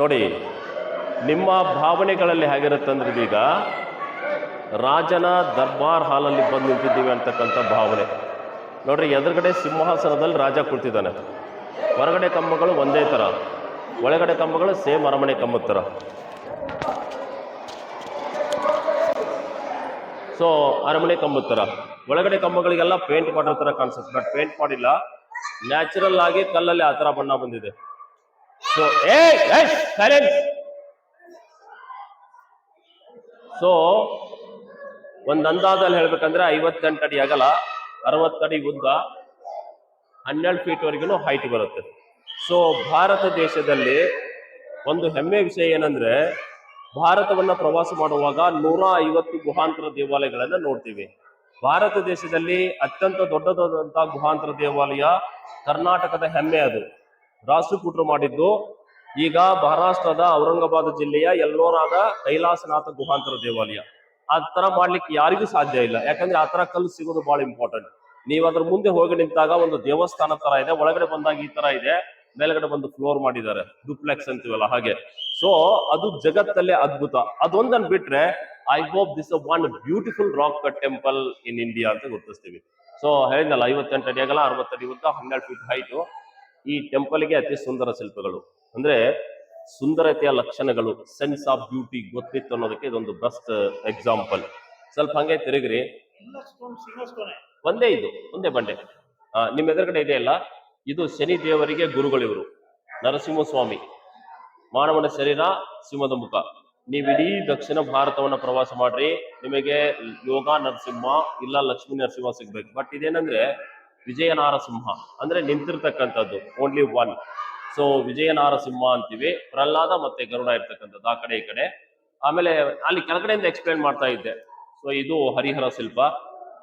ನೋಡಿ, ನಿಮ್ಮ ಭಾವನೆಗಳಲ್ಲಿ ಹೇಗಿರುತ್ತೆ ಅಂದ್ರೆ ಇದೀಗ ರಾಜನ ದರ್ಬಾರ್ ಹಾಲಲ್ಲಿ ಬಂದು ನಿಂತಿದ್ದೀವಿ ಅಂತಕ್ಕಂಥ ಭಾವನೆ. ನೋಡ್ರಿ, ಎದುರುಗಡೆ ಸಿಂಹಾಸನದಲ್ಲಿ ರಾಜ ಕುಳಿತಿದ್ದಾನೆ. ಹೊರಗಡೆ ಕಂಬಗಳು ಒಂದೇ ಥರ ಒಳಗಡೆ ಕಂಬಗಳು ಸೇಮ್ ಅರಮನೆ ಕಂಬದ ಥರ ಸೊ ಅರಮನೆ ಕಂಬದ ಥರ ಒಳಗಡೆ ಕಂಬಗಳಿಗೆಲ್ಲ ಪೇಂಟ್ ಮಾಡಿರೋ ಥರ ಕಾಣಿಸುತ್ತೆ. ಬಟ್ ಪೇಂಟ್ ಮಾಡಿಲ್ಲ ನ್ಯಾಚುರಲ್ ಆಗಿ ಕಲ್ಲಲ್ಲಿ ಆ ಥರ ಬಣ್ಣ ಬಂದಿದೆ. ಸೊ ಏ ಸೈಲೆನ್ಸ್ ಸೊ ಒಂದು ಅಂದಾಜಲ್ಲಿ ಹೇಳ್ಬೇಕಂದ್ರೆ ಐವತ್ತೆಂಟು ಅಡಿ ಅಗಲ ಅರವತ್ತಡಿ ಉದ್ದ, ಹನ್ನೆರಡು ಫೀಟ್ವರೆಗೂ ಹೈಟ್ ಬರುತ್ತೆ. ಸೊ ಭಾರತ ದೇಶದಲ್ಲಿ ಒಂದು ಹೆಮ್ಮೆ ವಿಷಯ ಏನಂದ್ರೆ, ಭಾರತವನ್ನ ಪ್ರವಾಸ ಮಾಡುವಾಗ ನೂರ ಐವತ್ತು ಗುಹಾಂತರ ದೇವಾಲಯಗಳನ್ನ ನೋಡ್ತೀವಿ. ಭಾರತ ದೇಶದಲ್ಲಿ ಅತ್ಯಂತ ದೊಡ್ಡದಾದಂತಹ ಗುಹಾಂತರ ದೇವಾಲಯ ಕರ್ನಾಟಕದ ಹೆಮ್ಮೆ ಅದು. ರಾಷ್ಟ್ರಕೂಟರು ಮಾಡಿದ್ದು ಈಗ ಮಹಾರಾಷ್ಟ್ರದ ಔರಂಗಾಬಾದ್ ಜಿಲ್ಲೆಯ ಎಲ್ಲೋರಾದ ಕೈಲಾಸನಾಥ ಗುಹಾಂತರ ದೇವಾಲಯ. ಆ ತರ ಮಾಡ್ಲಿಕ್ಕೆ ಯಾರಿಗೂ ಸಾಧ್ಯ ಇಲ್ಲ. ಯಾಕಂದ್ರೆ ಆ ತರ ಕಲ್ಲು ಸಿಗೋದು ಬಹಳ ಇಂಪಾರ್ಟೆಂಟ್ ನೀವು ಅದ್ರ ಮುಂದೆ ಹೋಗಿ ನಿಂತಾಗ ಒಂದು ದೇವಸ್ಥಾನ ತರ ಇದೆ, ಒಳಗಡೆ ಬಂದಾಗ ಈ ತರ ಇದೆ, ಮೇಲ್ಗಡೆ ಬಂದು ಫ್ಲೋರ್ ಮಾಡಿದ್ದಾರೆ ಡುಪ್ಲೆಕ್ಸ್ ಅಂತೀವಲ್ಲ ಹಾಗೆ. ಸೊ ಅದು ಜಗತ್ತಲ್ಲೇ ಅದ್ಭುತ. ಅದೊಂದನ್ ಬಿಟ್ರೆ I hope this one beautiful rock cut temple in India ಅಂತ ಗುರುತಿಸ್ತೀವಿ. ಸೊ ಹೇಳಿದ್ನಲ್ಲ, ಐವತ್ತೆಂಟು ಅಡಿ ಆಗಲ್ಲ ಅರವತ್ತಡಿ ಉದ್ದ, ಹನ್ನೆರಡು ಫೀಟ್ ಹೈಟು ಈ ಟೆಂಪಲ್ಗೆ ಅತಿ ಸುಂದರ ಶಿಲ್ಪಗಳು. ಅಂದ್ರೆ ಸುಂದರತೆಯ ಲಕ್ಷಣಗಳು ಸೆನ್ಸ್ ಆಫ್ ಬ್ಯೂಟಿ ಗೊತ್ತಿತ್ತು ಅನ್ನೋದಕ್ಕೆ ಇದೊಂದು ಬೆಸ್ಟ್ ಎಕ್ಸಾಂಪಲ್ ಸ್ವಲ್ಪ ಹಂಗೆ ತಿರುಗ್ರಿ. ಒಂದೇ ಇದು, ಒಂದೇ ಬಂಡೆ. ನಿಮ್ಮ ಎದುರುಗಡೆ ಇದೆಯಲ್ಲ ಇದು ಶನಿ ದೇವರಿಗೆ ಗುರುಗಳಿವರು ನರಸಿಂಹಸ್ವಾಮಿ. ಮಾನವನ ಶರೀರ, ಸಿಂಹದ ಮುಖ. ನೀವು ಇಡೀ ದಕ್ಷಿಣ ಭಾರತವನ್ನ ಪ್ರವಾಸ ಮಾಡ್ರಿ, ನಿಮಗೆ ಯೋಗ, ನರಸಿಂಹ, ಇಲ್ಲ ಲಕ್ಷ್ಮೀ ನರಸಿಂಹ ಸಿಗ್ಬೇಕು. ಬಟ್ ಇದೇನಂದ್ರೆ ವಿಜಯ ನಾರಸಿಂಹ ಅಂದ್ರೆ ನಿಂತಿರ್ತಕ್ಕಂಥದ್ದು ಓನ್ಲಿ ಒನ್ ಸೊ ವಿಜಯನಾರಸಿಂಹ ಅಂತೀವಿ, ಪ್ರಹ್ಲಾದ ಮತ್ತೆ ಗರುಡ ಇರ್ತಕ್ಕಂಥದ್ದು, ಆ ಕಡೆ ಈ ಕಡೆ. ಆಮೇಲೆ ಅಲ್ಲಿ ಕೆಳಗಡೆಯಿಂದ ಎಕ್ಸ್ಪ್ಲೇನ್ ಮಾಡ್ತಾ ಇದ್ದೆ. ಸೊ ಇದು ಹರಿಹರ ಶಿಲ್ಪ.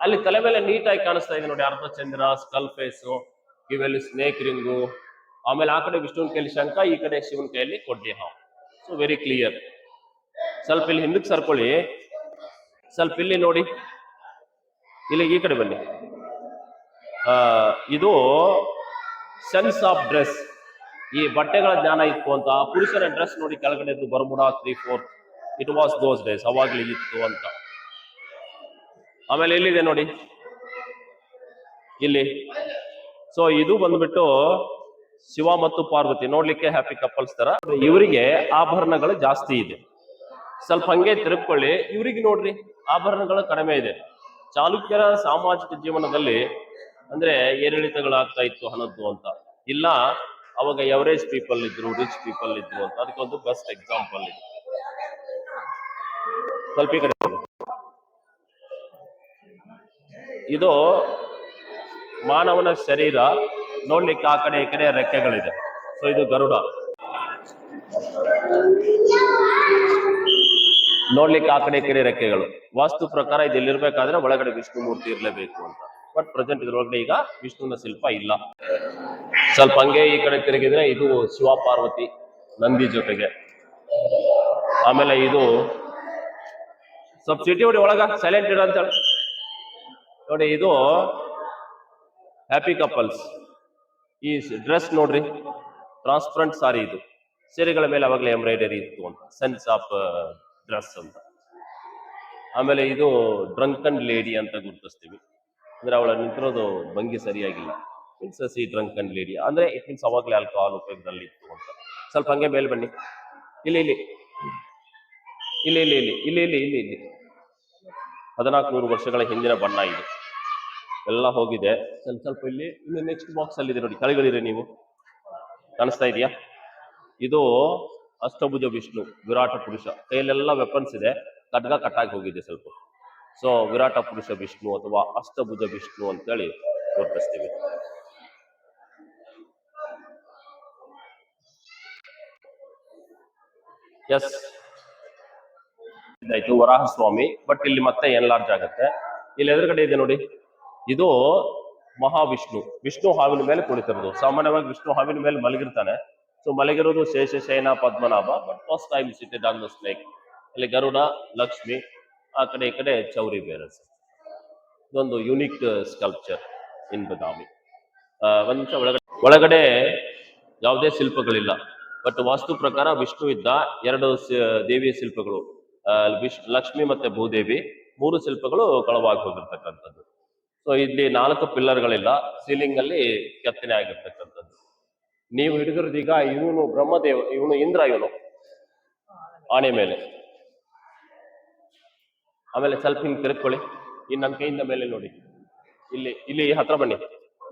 ಅಲ್ಲಿ ತಲೆ ಮೇಲೆ ನೀಟಾಗಿ ಕಾಣಿಸ್ತಾ ಇದೆ ನೋಡಿ, ಅರ್ಧಚಂದ್ರ ಸ್ಕಲ್ ಫೇಸು ಇವೆಲ್ಲಿ ಸ್ನೇಕ್ ರಿಂಗು ಆಮೇಲೆ ಆ ಕಡೆ ವಿಷ್ಣುವಿನ ಕೈಯಲ್ಲಿ ಶಂಕ ಈ ಕಡೆ ಶಿವನ ಕೈಯಲ್ಲಿ ಕೊಡ್ಲಿ ಹಾವು ಸೊ ವೆರಿ ಕ್ಲಿಯರ್ ಸ್ವಲ್ಪ ಇಲ್ಲಿ ಹಿಂದಕ್ಕೆ ಸರ್ಕೊಳ್ಳಿ. ಸ್ವಲ್ಪ ಇಲ್ಲಿ ನೋಡಿ. ಇಲ್ಲಿ ಈ ಕಡೆ ಬನ್ನಿ. ಇದು ಸೆನ್ಸ್ ಆಫ್ ಡ್ರೆಸ್ ಈ ಬಟ್ಟೆಗಳ ಜ್ಞಾನ ಇತ್ತು ಅಂತ ಪುರುಷರ ಡ್ರೆಸ್ ನೋಡಿ ಕೆಳಗಡೆ bermuda three four it was those days ಅವಾಗ್ಲಿ ಇತ್ತು ಅಂತ. ಆಮೇಲೆ ಎಲ್ಲಿದೆ ನೋಡಿ? ಇಲ್ಲಿ. ಸೊ ಇದು ಬಂದ್ಬಿಟ್ಟು ಶಿವ ಮತ್ತು ಪಾರ್ವತಿ. ನೋಡ್ಲಿಕ್ಕೆ ಹ್ಯಾಪಿ ಕಪಲ್ಸ್ ತರ. ಇವರಿಗೆ ಆಭರಣಗಳು ಜಾಸ್ತಿ ಇದೆ. ಸ್ವಲ್ಪ ಹಂಗೆ ತಿರುಪ್ಕೊಳ್ಳಿ ಇವ್ರಿಗೆ ನೋಡ್ರಿ, ಆಭರಣಗಳು ಕಡಿಮೆ ಇದೆ. ಚಾಲುಕ್ಯರ ಸಾಮಾಜಿಕ ಜೀವನದಲ್ಲಿ ಅಂದ್ರೆ ಏರಿಳಿತಗಳಾಗ್ತಾ ಇತ್ತು ಹಣದ್ದು ಅಂತ. ಇಲ್ಲ, ಅವಾಗ ಎವರೇಜ್ ಪೀಪಲ್ ಇದ್ರು ರಿಚ್ ಪೀಪಲ್ ಇದ್ರು ಅಂತ. ಅದಕ್ಕೊಂದು ಬೆಸ್ಟ್ ಎಕ್ಸಾಂಪಲ್ ಇದೆ. ಸ್ವಲ್ಪ ಇದು ಮಾನವನ ಶರೀರ ನೋಡ್ಲಿಕ್ಕೆ ಆ ಕಡೆ ಈ ಕಡೆ ರೆಕ್ಕೆಗಳಿದೆ. ಸೊ ಇದು ಗರುಡ. ನೋಡ್ಲಿಕ್ಕೆ ಆ ಕಡೆ ಈ ಕಡೆ ರೆಕ್ಕೆಗಳು. ವಾಸ್ತು ಪ್ರಕಾರ ಇದು ಎಲ್ಲಿರ್ಬೇಕಾದ್ರೆ ಒಳಗಡೆ ವಿಷ್ಣು ಮೂರ್ತಿ ಇರಲೇಬೇಕು ಅಂತ. ಬಟ್ ಪ್ರೆಸೆಂಟ್ ಇದ್ರೊಳಗಡೆ ಈಗ ವಿಷ್ಣುವಿನ ಶಿಲ್ಪ ಇಲ್ಲ. ಸ್ವಲ್ಪ ಹಂಗೆ ಈ ಕಡೆ ತಿರುಗಿದ್ರೆ ಇದು ಶಿವ ಪಾರ್ವತಿ ನಂದಿ ಜೊತೆಗೆ. ಆಮೇಲೆ ಇದು ಸ್ವಲ್ಪ ಸಿಟಿ ಹೊಡಿ ಒಳಗ ಸೈಲೆಂಟ್ ಇಡ ಅಂತ ನೋಡಿ ಇದು ಹ್ಯಾಪಿ ಕಪಲ್ಸ್ ಈ ಡ್ರೆಸ್ ನೋಡ್ರಿ ಟ್ರಾನ್ಸ್ಪರೆಂಟ್ ಸಾರಿ ಇದು. ಸೀರೆಗಳ ಮೇಲೆ ಅವಾಗಲೇ ಎಂಬ್ರಾಯ್ಡರಿ ಇತ್ತು ಅಂತ ಸೆನ್ಸ್ ಆಫ್ ಡ್ರೆಸ್ ಅಂತ. ಆಮೇಲೆ ಇದು ಡ್ರಂಕನ್ ಲೇಡಿ ಅಂತ ಗುರುತಿಸ್ತೀವಿ. ಅಂದ್ರೆ ಅವಳ ನಿಂತಿರೋದು ಭಂಗಿ ಸರಿಯಾಗಿಲ್ಲ. ಮೀನ್ಸ್ ಸಿ ಅಂಡ್ ಲೇಡಿ ಅಂದ್ರೆ ಇಟ್ ಮೀನ್ಸ್ ಅವಾಗಲೇ ಆಲ್ಕೋಹಾಲ್ ಉಪಯೋಗದಲ್ಲಿ ಇತ್ತು ಅಂತ. ಸ್ವಲ್ಪ ಹಂಗೆ ಮೇಲೆ ಬನ್ನಿ. ಇಲ್ಲಿ ಇಲ್ಲಿ. ಇಲ್ಲಿ ಇಲ್ಲಿ ಇಲ್ಲಿ. ಇಲ್ಲಿ ಇಲ್ಲಿ ಇಲ್ಲಿ ಇಲ್ಲಿ. ಹದಿನಾಲ್ಕು ನೂರು ವರ್ಷಗಳ ಹಿಂದಿನ ಬಣ್ಣ ಇದು. ಎಲ್ಲ ಹೋಗಿದೆ. ಸ್ವಲ್ಪ ಸ್ವಲ್ಪ ಇಲ್ಲಿ ಇನ್ನು ನೆಕ್ಸ್ಟ್ ಬಾಕ್ಸ್ ಅಲ್ಲಿ ಇದೆ ನೋಡಿ. ಕೆಳಗಡೆ ನೀವು. ಕಾಣಿಸ್ತಾ ಇದೆಯಾ? ಇದು ಅಷ್ಟಭುಜ ವಿಷ್ಣು, ವಿರಾಟ ಪುರುಷ. ಕೈಯಲ್ಲೆಲ್ಲ ವೆಪನ್ಸ್ ಇದೆ. ಖಡ್ಗ ಕಟ್ಟಾಗಿ ಹೋಗಿದೆ ಸ್ವಲ್ಪ. ಸೊ ವಿರಾಟ ಪುರುಷ ವಿಷ್ಣು ಅಥವಾ ಅಷ್ಟಭುಜ ವಿಷ್ಣು ಅಂತೇಳಿ ಗುರುತಿಸ್ತೀವಿ. ಎಸ್ ಇದಾಯ್ತು ವರಾಹ ಸ್ವಾಮಿ ಬಟ್ ಇಲ್ಲಿ ಮತ್ತೆ ಎನ್ಲಾರ್ಜ್ ಆಗುತ್ತೆ. ಇಲ್ಲಿ ಎದುರುಗಡೆ ಇದೆ ನೋಡಿ. ಇದು ಮಹಾವಿಷ್ಣು. ವಿಷ್ಣು ಹಾವಿನ ಮೇಲೆ ಕುಳಿತಿರೋದು. ಸಾಮಾನ್ಯವಾಗಿ ವಿಷ್ಣು ಹಾವಿನ ಮೇಲೆ ಮಲಗಿರ್ತಾನೆ. ಸೊ ಮಲಗಿರೋದು ಶೇಷ, ಶಯನ, Padmanabha but first time sitting on snake ಅಲ್ಲಿ ಗರುಡ, ಲಕ್ಷ್ಮಿ ಆ ಕಡೆ ಈ ಕಡೆ ಚೌರಿ ಬೇರಸ್ ಇದೊಂದು ಯುನಿಕ್ ಸ್ಕಲ್ಪ್ಚರ್ ಇನ್ ಬದಾಮಿ ಒಂದು ಒಳಗಡೆ ಒಳಗಡೆ ಯಾವುದೇ ಶಿಲ್ಪಗಳಿಲ್ಲ. ಬಟ್ ವಾಸ್ತು ಪ್ರಕಾರ ವಿಷ್ಣು ಇದ್ದ ಎರಡು ದೇವಿಯ ಶಿಲ್ಪಗಳು ವಿಶ್ ಲಕ್ಷ್ಮಿ ಮತ್ತೆ ಭೂದೇವಿ, ಮೂರು ಶಿಲ್ಪಗಳು ಕಳವಾಗಿ ಹೋಗಿರ್ತಕ್ಕಂಥದ್ದು. ಸೊ ಇಲ್ಲಿ ನಾಲ್ಕು ಪಿಲ್ಲರ್ಗಳಿಲ್ಲ. ಸೀಲಿಂಗ್ ಅಲ್ಲಿ ಕೆತ್ತನೆ ಆಗಿರ್ತಕ್ಕಂಥದ್ದು. ನೀವು ಹಿಡಿದಿರೋದೀಗ ಇವನು ಬ್ರಹ್ಮದೇವ, ಇವನು ಇಂದ್ರ ಇವನು. ಆನೆ ಮೇಲೆ. ಆಮೇಲೆ ಸ್ವಲ್ಪ ಹಿಂಗೆ ತಿರ್ಕೊಳ್ಳಿ ಈ ನನ್ನ ಕೈಯಿಂದ ಮೇಲೆ ನೋಡಿ. ಇಲ್ಲಿ ಇಲ್ಲಿ ಹತ್ರ ಬನ್ನಿ.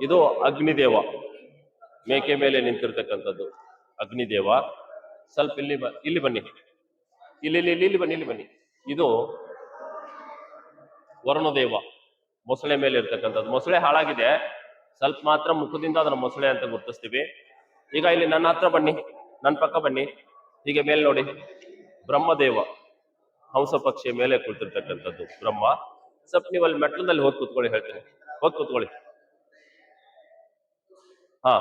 ಇದು ಅಗ್ನಿದೇವ. ಮೇಕೆ ಮೇಲೆ ನಿಂತಿರ್ತಕ್ಕಂಥದ್ದು ಅಗ್ನಿದೇವ. ಸ್ವಲ್ಪ ಇಲ್ಲಿ ಬ, ಇಲ್ಲಿ ಬನ್ನಿ. ಇಲ್ಲಿ ಇಲ್ಲಿ ಇಲ್ಲಿ ಇಲ್ಲಿ ಬನ್ನಿ ಇಲ್ಲಿ ಬನ್ನಿ. ಇದು ವರುಣದೇವ. ಮೊಸಳೆ ಮೇಲೆ ಇರ್ತಕ್ಕಂಥದ್ದು. ಮೊಸಳೆ ಹಾಳಾಗಿದೆ. ಸ್ವಲ್ಪ ಮಾತ್ರ ಮುಖದಿಂದ ಅದನ್ನ ಮೊಸಳೆ ಅಂತ ಗುರುತಿಸ್ತೀವಿ. ಈಗ ಇಲ್ಲಿ ನನ್ನ ಹತ್ರ ಬನ್ನಿ. ನನ್ನ ಪಕ್ಕ ಬನ್ನಿ. ಹೀಗೆ ಮೇಲೆ ನೋಡಿ. ಬ್ರಹ್ಮದೇವ. ಹಂಸ ಪಕ್ಷಿಯ ಮೇಲೆ ಕುಳಿತಿರ್ತಕ್ಕಂಥದ್ದು. ಬ್ರಹ್ಮ ಸ್ವಲ್ಪ ನೀವು ಮೆಟ್ಲದಲ್ಲಿ ಹೋಗಿ ಕೂತ್ಕೊಳ್ಳಿ, ಹೇಳ್ತೀನಿ. ಹೋಗಿ ಕೂತ್ಕೊಳ್ಳಿ. ಹಾ,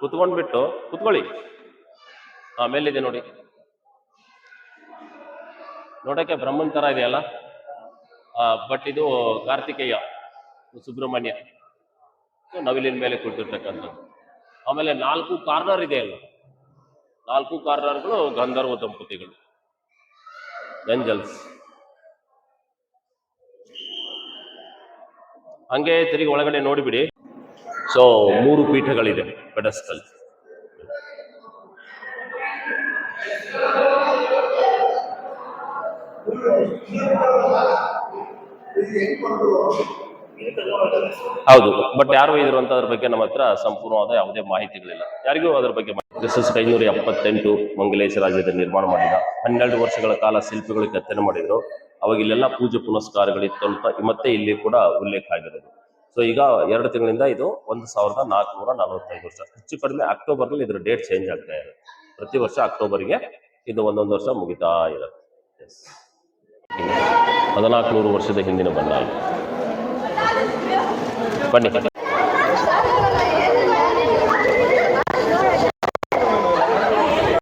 ಕುತ್ಕೊಂಡ್ಬಿಟ್ಟು ಕುತ್ಕೊಳ್ಳಿ. ಹಾ, ಮೇಲಿದೆ ನೋಡಿ. ನೋಡಕ್ಕೆ ಬ್ರಹ್ಮನ್ ತರ ಇದೆಯಲ್ಲ ಬಟ್ ಇದು ಕಾರ್ತಿಕೇಯ, ಸುಬ್ರಹ್ಮಣ್ಯ. ನವಿಲಿನ ಮೇಲೆ ಕುಳಿತಿರ್ತಕ್ಕಂಥದ್ದು. ಆಮೇಲೆ ನಾಲ್ಕು ಕಾರ್ನರ್ ಇದೆ ಅಲ್ಲ? ನಾಲ್ಕು ಕಾರ್ನರ್ಗಳು ಗಂಧರ್ವ ದಂಪತಿಗಳು. ಏಂಜಲ್ಸ್ ಹಂಗೆ ತಿರುಗಿ ಒಳಗಡೆ ನೋಡಿಬಿಡಿ. ಸೊ ಮೂರು ಪೀಠಗಳಿದೆ ಪೆಡಸ್ಟಲ್ ಹೌದು ಬಟ್ ಯಾರು ಇದ್ರು ಅಂತ ಅದ್ರ ಬಗ್ಗೆ ನಮ್ಮ ಹತ್ರ ಸಂಪೂರ್ಣವಾದ ಯಾವುದೇ ಮಾಹಿತಿಗಳಿಲ್ಲ. ಯಾರಿಗೂ ಅದ್ರ ಬಗ್ಗೆ ಕ್ರಿಸ್ತಸ್ ಐನೂರ ಎಪ್ಪತ್ತೆಂಟು ಮಂಗಲೇಶ ರಾಜ್ಯದ ನಿರ್ಮಾಣ ಮಾಡಿದ. ಹನ್ನೆರಡು ವರ್ಷಗಳ ಕಾಲ ಶಿಲ್ಪಿಗಳು ಕೆತ್ತನೆ ಮಾಡಿದ್ರು. ಅವಾಗ ಇಲ್ಲೆಲ್ಲ ಪೂಜೆ ಪುನಸ್ಕಾರಗಳಿತ್ತು ಅಂತ ಮತ್ತೆ ಇಲ್ಲಿ ಕೂಡ ಉಲ್ಲೇಖ ಆಗಿರೋದು. ಸೊ ಈಗ ಎರಡು ತಿಂಗಳಿಂದ ಇದು ಒಂದು ಸಾವಿರದ ನಾಲ್ಕುನೂರ ನಲವತ್ತೈದು ವರ್ಷ. ಹೆಚ್ಚು ಕಡಿಮೆ ಅಕ್ಟೋಬರ್ನಲ್ಲಿ ಇದರ ಡೇಟ್ ಚೇಂಜ್ ಆಗ್ತಾ ಇದೆ. ಪ್ರತಿ ವರ್ಷ ಅಕ್ಟೋಬರ್ಗೆ ಇದು ಒಂದೊಂದು ವರ್ಷ ಮುಗಿತಾ ಇರುತ್ತೆ. ಹದಿನಾಲ್ಕು ನೂರು ವರ್ಷದ ಹಿಂದಿನ ಬಣ್ಣ ಇದು. ಬನ್ನಿ